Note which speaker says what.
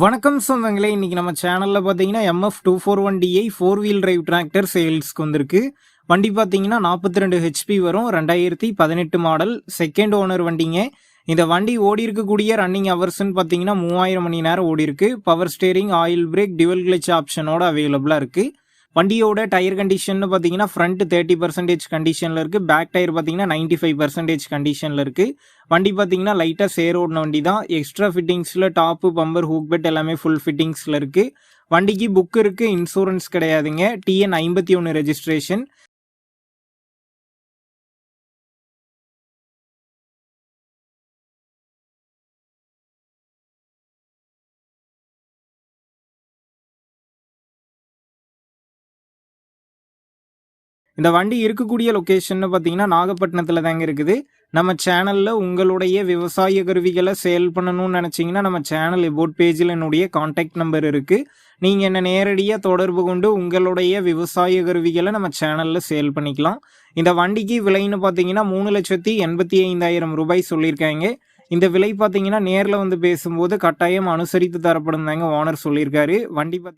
Speaker 1: வணக்கம் சொந்தங்களே இன்றைக்கி நம்ம சேனலில் பார்த்தீங்கன்னா MF two four one DI four wheel drive tractor சேல்ஸ்க்கு வந்திருக்கு. வண்டி பார்த்தீங்கன்னா நாற்பத்தி ரெண்டு ஹெச்பி வரும் ரெண்டாயிரத்தி பதினெட்டு மாடல் செகண்ட் ஓனர் வண்டிங்க. இந்த வண்டி ஓடி இருக்கக்கூடிய ரன்னிங் ஹவர்ஸ்னு பார்த்தீங்கன்னா மூவாயிரம் மணி நேரம் ஓடி இருக்கு. Power steering oil brake dual clutch ஆப்ஷனோட அவைலபிளாக இருக்குது வண்டியோட டயர் கண்டிஷன் பார்த்தீங்கன்னா ஃப்ரண்ட் தேர்ட்டி பர்சன்டேஜ் கண்டிஷனில் இருக்குது பேக் டயர் பார்த்தீங்கன்னா நைன்டி ஃபைவ் பர்சன்டேஜ் கண்டிஷனில் இருக்குது வண்டி பார்த்தீங்கன்னா லைட்டாக சேர் ஓடின வண்டி தான் எக்ஸ்ட்ரா ஃபிட்டிங்ஸில் டாப்பு பம்பர் ஹூக் பெட் எல்லாமே ஃபுல் ஃபிட்டிங்ஸில் இருக்குது வண்டிக்கு புக் இருக்குது இன்சூரன்ஸ் கிடையாதுங்க. டிஎன் ஐம்பத்தி ஒன்று ரெஜிஸ்ட்ரேஷன் இந்த வண்டி இருக்கக்கூடிய லொக்கேஷன் பார்த்தீங்கன்னா நாகப்பட்டினத்தில் தாங்க இருக்குது. நம்ம சேனலில் உங்களுடைய விவசாய கருவிகளை சேல் பண்ணணும்னு நினச்சிங்கன்னா நம்ம சேனல் எபோட் பேஜில் என்னுடைய காண்டாக்ட் நம்பர் இருக்குது நீங்கள் என்னை நேரடியாக தொடர்பு கொண்டு உங்களுடைய விவசாய கருவிகளை நம்ம சேனலில் சேல் பண்ணிக்கலாம். இந்த வண்டிக்கு விலைன்னு பார்த்தீங்கன்னா மூணு லட்சத்தி எண்பத்தி ஐந்தாயிரம் ரூபாய் சொல்லியிருக்காங்க. இந்த விலை பார்த்தீங்கன்னா நேரில் வந்து பேசும்போது கட்டாயம் அனுசரித்து தரப்படும் தாங்க ஓனர் சொல்லியிருக்காரு. வண்டி